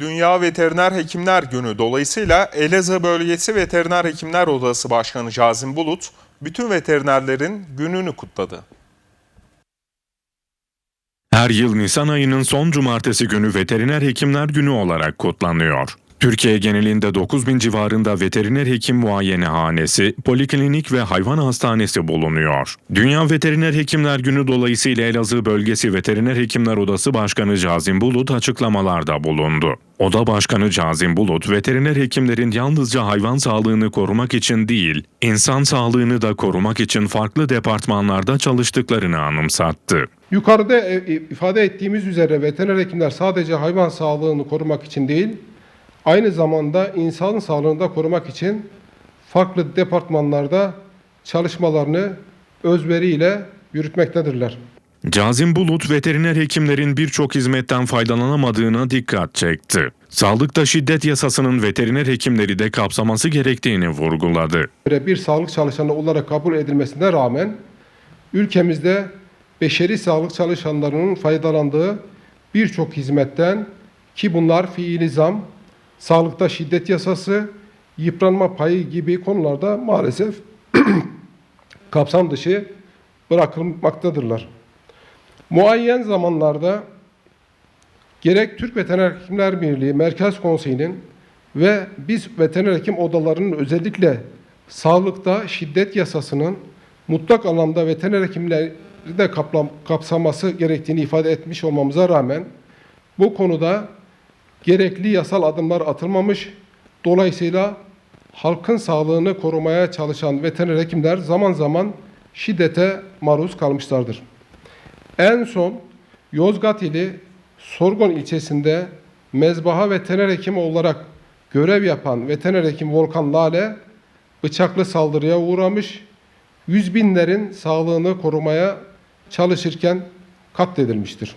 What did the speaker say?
Dünya Veteriner Hekimler Günü dolayısıyla Elazığ Bölgesi Veteriner Hekimler Odası Başkanı Cazim Bulut, bütün veterinerlerin gününü kutladı. Her yıl Nisan ayının son cumartesi günü Veteriner Hekimler Günü olarak kutlanıyor. Türkiye genelinde 9 bin civarında veteriner hekim muayenehanesi, poliklinik ve hayvan hastanesi bulunuyor. Dünya Veteriner Hekimler Günü dolayısıyla Elazığ Bölgesi Veteriner Hekimler Odası Başkanı Cazim Bulut açıklamalarda bulundu. Oda Başkanı Cazim Bulut, veteriner hekimlerin yalnızca hayvan sağlığını korumak için değil, insan sağlığını da korumak için farklı departmanlarda çalıştıklarını anımsattı. Yukarıda e, e, ifade ettiğimiz üzere veteriner hekimler sadece hayvan sağlığını korumak için değil, aynı zamanda insan sağlığını da korumak için farklı departmanlarda çalışmalarını özveriyle yürütmektedirler. Cazim Bulut, veteriner hekimlerin birçok hizmetten faydalanamadığına dikkat çekti. Sağlıkta şiddet yasasının veteriner hekimleri de kapsaması gerektiğini vurguladı. Böyle bir sağlık çalışanı olarak kabul edilmesine rağmen ülkemizde beşeri sağlık çalışanlarının faydalandığı birçok hizmetten ki bunlar fiili zam, sağlıkta şiddet yasası, yıpranma payı gibi konularda maalesef kapsam dışı bırakılmaktadırlar. Muayyen zamanlarda gerek Türk Veteriner Hekimler Birliği Merkez Konseyi'nin ve biz veteriner hekim odalarının özellikle sağlıkta şiddet yasasının mutlak anlamda veteriner hekimleri de kapsaması gerektiğini ifade etmiş olmamıza rağmen bu konuda gerekli yasal adımlar atılmamış. Dolayısıyla halkın sağlığını korumaya çalışan veteriner hekimler zaman zaman şiddete maruz kalmışlardır. En son Yozgat ili Sorgun ilçesinde mezbaha veteriner hekimi olarak görev yapan veteriner hekim Volkan Lale bıçaklı saldırıya uğramış, yüz binlerin sağlığını korumaya çalışırken katledilmiştir.